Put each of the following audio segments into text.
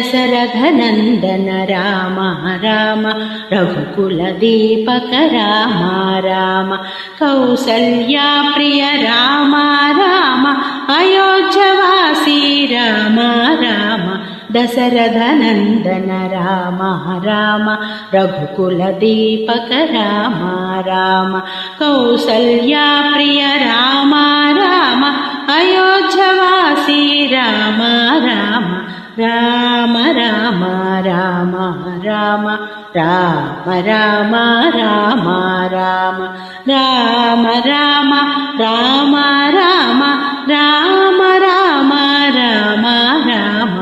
దశరథనందన రామ రామ రఘుకుల దీపక రామ రామ కౌసల్యా ప్రియ రామ రామ అయోధ్యవాసీ రామ రామ దశరథనందన రామ రామ రఘుకుల దీపక రామ రామ కౌసల్యా ప్రియ రామ రామ అయోధ్యవాసీ రామ రామ राम राम राम राम राम राम राम राम राम राम राम राम राम राम राम राम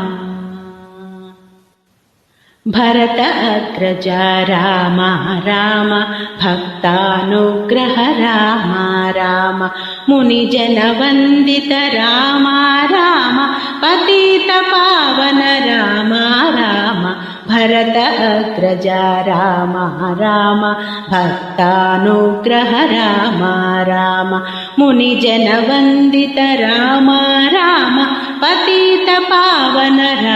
भरत अग्रज राम राम भक्तानुग्रह राम राम मुनिजनवन्दित राम राम पतितपावन राम राम भरत अग्रजा राम राम भक्तानुग्रह राम राम मुनिजनवन्दित राम राम पतितपावन राम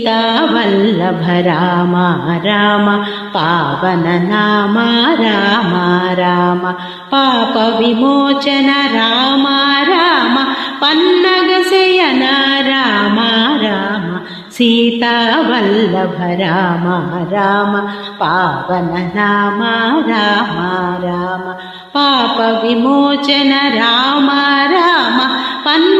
सीता वल्लभ राम राम पावन नाम राम राम पापविमोचन राम राम पन्नगशयन राम राम सीता वल्लभ राम राम पावन नाम राम राम पापविमोचन राम राम पन्न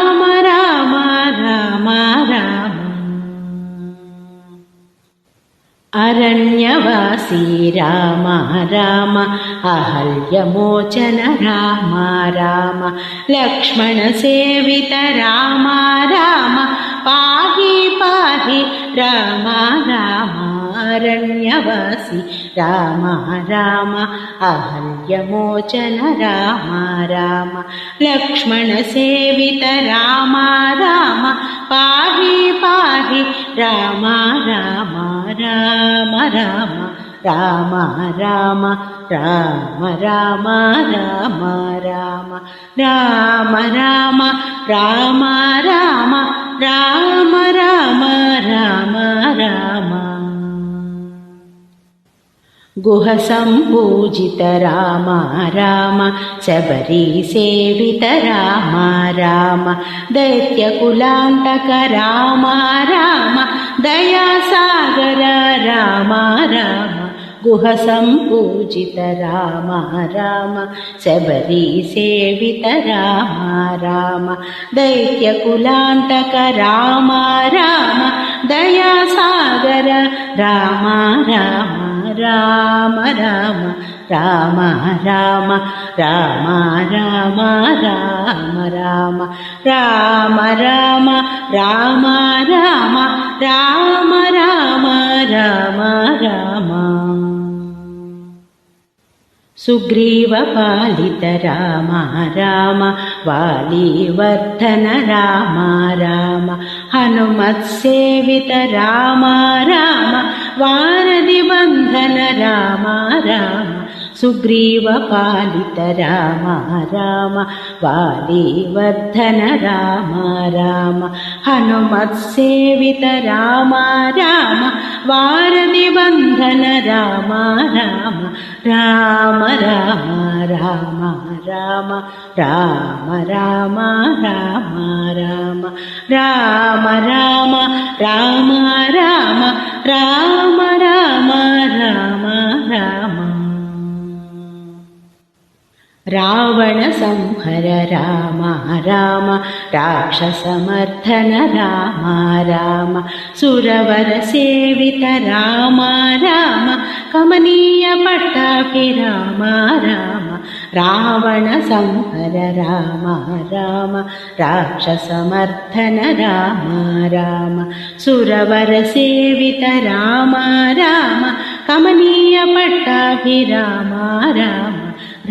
अरण्यवासी राम राम अहल्यमोचन राम राम लक्ष्मणसेवित राम राम पाहि पाहि राम राम अरण्यवासि राम राम अहल्यमोचन राम राम लक्ष्मणसेवित राम राम पाहि पाहि राम राम రామ రామ రామ రామ రామ రామ రామ రామ రామ రామ రామ రామ రామ రామ రామ రామ గుహ సంపూజిత రామ రామ శబరి సేవిత రామ రామ దైత్యకులాంతక రామ రామ దయాసాగర గుహ సంపూజిత రామ రామ శబరి సేవిత రామ రామ దైత్యకులాంతక రామ రామ దయాసాగర రామ రామ రామ రామ రామ రామ రామ రామ రామ రామ రామ రామ రామ రామ రామ రామ రామ రామ सुग्रीवपालित राम राम वालीवर्धन राम। राम हनुमत्सेवित राम राम वारनिवन्धन राम राम। రామ సుగ్రీవపాలిత రామ రామ వాలీవర్ధన రామ రామ హనుమత్సేవిత రామ రామ వారధి బంధన రామ రామ రామ రామ రామ రామ రామ రామ రామ రామ రామ రామ రామ రామ रावणसंहर राम राम राक्षसमर्थन राम राम सुरवरसेवित राम राम कमनीयपट्टापि राम राम रावणसंहर राम राम राक्षसमर्थन राम राम सुरवरसेवित राम राम कमनीयपट्टाभि राम राम